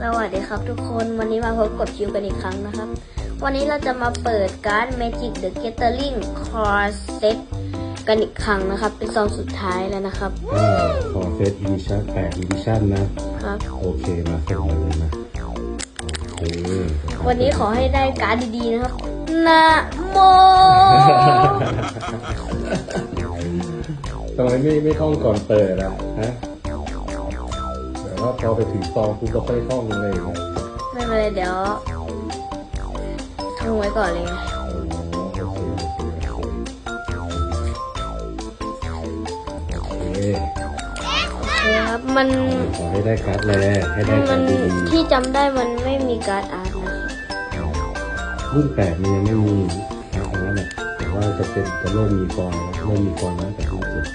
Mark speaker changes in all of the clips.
Speaker 1: สวัสดีครับทุกคนวันนี้มาพบกับคิวกันอีกครั้งนะครับ วันนี้เราจะมาเปิดการ์ด Magic the Gathering Core Set กันอีกครั้งนะครับ เป็นซองสุดท้ายแล้วนะครับ
Speaker 2: อ่าขอเซตอีดิชั่นแปดอีดิชั่นนะ
Speaker 1: ครับ
Speaker 2: โอเคมาเสร็จมาเลยนะโอเค
Speaker 1: วันนี้ขอให้ได้การ์ดดีๆนะครับนะโม
Speaker 2: ทำไมไม่ไม่ท่องก่อนเปิดอะฮะแต่ ว่าพอไปถึงซองคุณก็ค่อยท่องเลยนะ
Speaker 1: ไม่เป็นไรเดี๋ยวท่องไว้ก่อนเลย
Speaker 2: โอเคค
Speaker 1: รับมัน
Speaker 2: ขอให้ได้การ์ดแรกให้ได้การ์ดดี
Speaker 1: ที่จำได้มันไม่มีการ์ดอาร์ตนะรุ่
Speaker 2: นแปดมันยังไม่มีนะอันนั้นแหละแต่ว่าจะเป็นจะเริ่มมีฟอยล์แล้วเริ่มมีฟอยล์แล้วแต่รุ่นเจ็ด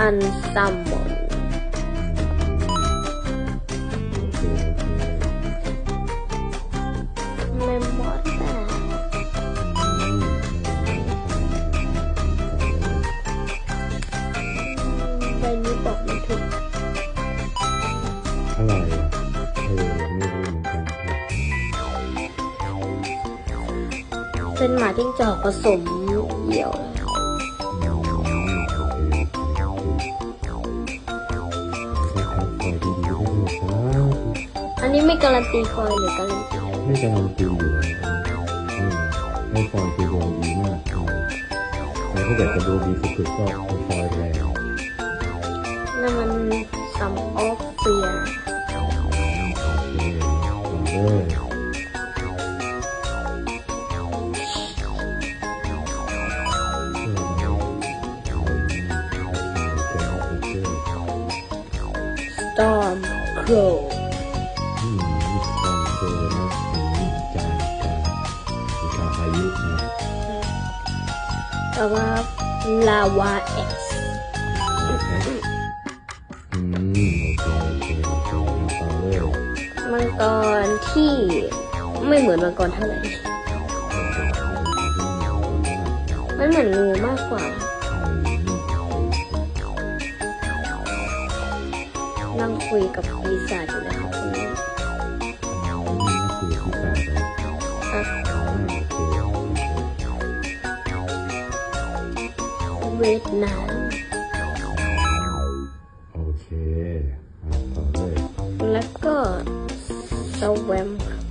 Speaker 1: อันซัมมอน
Speaker 2: โอเคโอเค
Speaker 1: ไม่หมดแต่
Speaker 2: อืม
Speaker 1: ใบนี้บอกไม่ถูก
Speaker 2: เท่าไหร่อะเออไม่รู้เหมือนกัน
Speaker 1: เป็นหมาจิ้งจอกผสมเหยี่ยว นี้ไม่การันตีคอยหรือการันตี
Speaker 2: ไม่การันตีอยู่นะอืมให้ฟอยคือวงดีมากนะแล้วถ้าเกิดจะดวงดีสุดๆก็ฟอยแรง
Speaker 1: นั่นมันซัมออฟเฟีย
Speaker 2: โอเอเลยโอเคโอเค
Speaker 1: สตอมโคร ต่อมาลาวาเอ็กซ์มังกรที่ไม่เหมือนมังกรเท่าไหร่ มันเหมือนงูมากกว่า นั่งคุยกับปีศาจอยู่นะครับวันนี้ครับ เวียดนาม
Speaker 2: โอเคต่อเลย
Speaker 1: แล้วก็สแวมครับ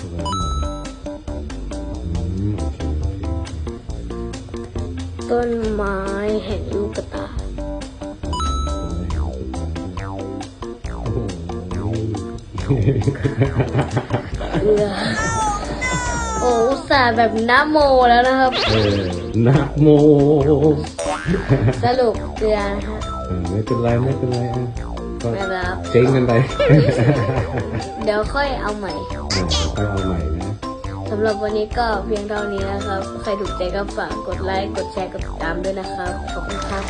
Speaker 2: สวัสดีอืมโอเคโอเค
Speaker 1: ต้นไม้แห่งลูกกระตาเอือโอ้อุตส่าห์แบบน้ำโมแล้วนะครับ
Speaker 2: เออ นะโม
Speaker 1: สรุปเกลือนะฮะ
Speaker 2: เออไม่เป็นไรไม่เป็นไรอะก็
Speaker 1: ไม่เป็นไรครับ
Speaker 2: เจ๊งกันไป
Speaker 1: เดี๋ยวค่อยเอาใหม่
Speaker 2: เออค่อยเอาใหม่นะ
Speaker 1: สำหรับวันนี้ก็เพียงเท่านี้นะครับ ใครถูกใจก็ฝากกดไลค์ กดแชร์ กดติดตามด้วยนะครับ ขอบคุณครับ